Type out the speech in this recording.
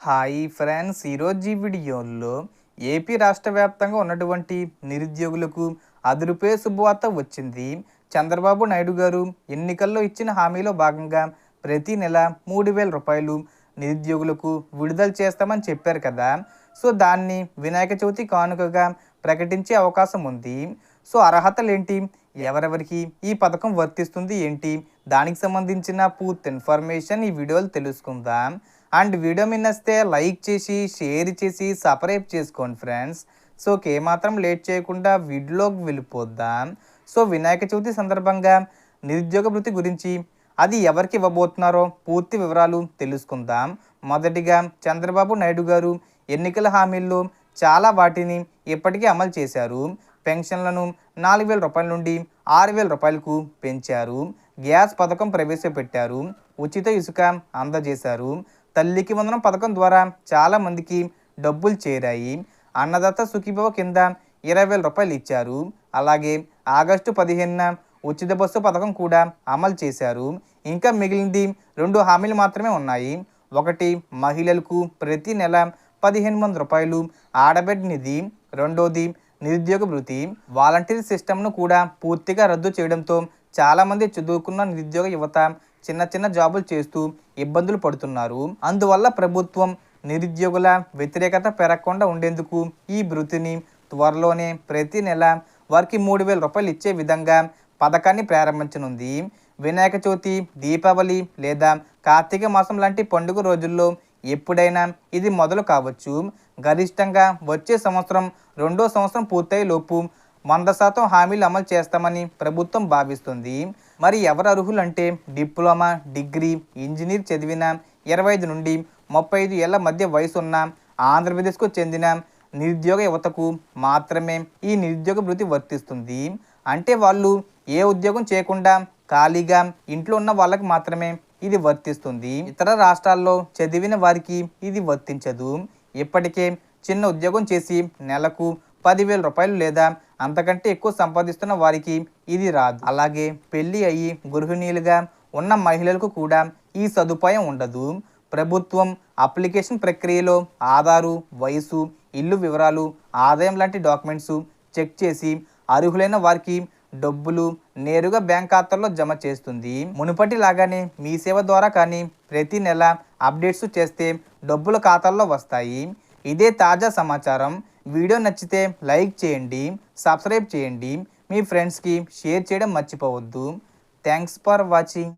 Hi friends ఈరోజు ఈ వీడియోలో ఏపీ రాష్ట్ర వ్యాప్తంగా ఉన్నటువంటి నిరుద్యోగులకు అదురుపే శుభవార్త వచ్చింది. చంద్రబాబు నాయుడు గారు ఎన్నికల్లో ఇచ్చిన హామీలో భాగంగా ప్రతి నెల మూడు వేల రూపాయలు నిరుద్యోగులకు విడుదల చేస్తామని చెప్పారు కదా. సో దాన్ని వినాయక చవితి కానుకగా ప్రకటించే అవకాశం ఉంది. సో అర్హతలు ఏంటి? ఎవరెవరికి ఈ పథకం వర్తిస్తుంది ఏంటి? దానికి సంబంధించిన పూర్తి ఇన్ఫర్మేషన్ ఈ వీడియోలో తెలుసుకుందాం. అండ్ వీడియో మిన్నస్తే లైక్ చేసి షేర్ చేసి సపరేట్ చేసుకోండి ఫ్రెండ్స్. సో ఏమాత్రం లేట్ చేయకుండా వీడియోలోకి వెళ్ళిపోద్దాం సో వినాయక చవితి సందర్భంగా నిరుద్యోగ వృత్తి గురించి అది ఎవరికి ఇవ్వబోతున్నారో పూర్తి వివరాలు తెలుసుకుందాం. మొదటిగా చంద్రబాబు నాయుడు గారు ఎన్నికల హామీల్లో చాలా వాటిని ఇప్పటికే అమలు చేశారు. పెన్షన్లను నాలుగు వేల రూపాయల నుండి ఆరు వేల రూపాయలకు పెంచారు. గ్యాస్ పథకం ప్రవేశపెట్టారు. ఉచిత ఇసుక అందజేశారు. తల్లికి వందనం పథకం ద్వారా చాలా మందికి డబ్బులు చేరాయి. అన్నదాత సుఖీభవ కింద ఇరవై వేల రూపాయలు ఇచ్చారు. అలాగే ఆగస్టు పదిహేనున ఉచిత బస్సు పథకం కూడా అమలు చేశారు. ఇంకా మిగిలింది రెండు హామీలు మాత్రమే ఉన్నాయి. ఒకటి మహిళలకు ప్రతి నెల పదిహేను వందల రూపాయలు ఆడబిడ్డ నిధి. రెండోది నిరుద్యోగ వృత్తి. వాలంటీర్ సిస్టమ్ను కూడా పూర్తిగా రద్దు చేయడంతో చాలామంది చదువుకున్న నిరుద్యోగ యువత చిన్న చిన్న జాబులు చేస్తూ ఇబ్బందులు పడుతున్నారు. అందువల్ల ప్రభుత్వం నిరుద్యోగుల వ్యతిరేకత పెరగకుండా ఉండేందుకు ఈ వృత్తిని త్వరలోనే ప్రతి నెల వారికి మూడు వేల రూపాయలు ఇచ్చే విధంగా పథకాన్ని ప్రారంభించనుంది. వినాయక చవితి దీపావళి లేదా కార్తీక మాసం లాంటి పండుగ రోజుల్లో ఎప్పుడైనా ఇది మొదలు కావచ్చు. గరిష్టంగా వచ్చే సంవత్సరం రెండో సంవత్సరం పూర్తయ్యే లోపు వంద శాతం హామీలు అమలు చేస్తామని ప్రభుత్వం భావిస్తుంది. మరి ఎవరు అర్హులంటే డిప్లొమా డిగ్రీ ఇంజనీర్ చదివిన ఇరవై ఐదు నుండి ముప్పై ఐదు ఏళ్ళ మధ్య వయసు ఉన్న ఆంధ్రప్రదేశ్కు చెందిన నిరుద్యోగ యువతకు మాత్రమే ఈ నిరుద్యోగ వృత్తి వర్తిస్తుంది. అంటే వాళ్ళు ఏ ఉద్యోగం చేయకుండా ఖాళీగా ఇంట్లో ఉన్న వాళ్ళకి మాత్రమే ఇది వర్తిస్తుంది. ఇతర రాష్ట్రాల్లో చదివిన వారికి ఇది వర్తించదు. ఇప్పటికే చిన్న ఉద్యోగం చేసి నెలకు పదివేల రూపాయలు లేదా అంతకంటే ఎక్కువ సంపాదిస్తున్న వారికి ఇది రాదు. అలాగే పెళ్ళి అయ్యి గృహిణీలుగా ఉన్న మహిళలకు కూడా ఈ సదుపాయం ఉండదు. ప్రభుత్వం అప్లికేషన్ ప్రక్రియలో ఆధారు వయసు ఇల్లు వివరాలు ఆదాయం లాంటి డాక్యుమెంట్స్ చెక్ చేసి అర్హులైన వారికి డబ్బులు నేరుగా బ్యాంక్ ఖాతాల్లో జమ చేస్తుంది. మునుపటి లాగానే మీ సేవ ద్వారా కానీ ప్రతి నెల అప్డేట్స్ చేస్తే డబ్బులు ఖాతాల్లో వస్తాయి. ఇదే తాజా సమాచారం. వీడియో నచ్చితే లైక్ చేయండి సబ్స్క్రైబ్ చేయండి. మీ ఫ్రెండ్స్కి షేర్ చేయడం మర్చిపోవద్దు. Thanks for watching.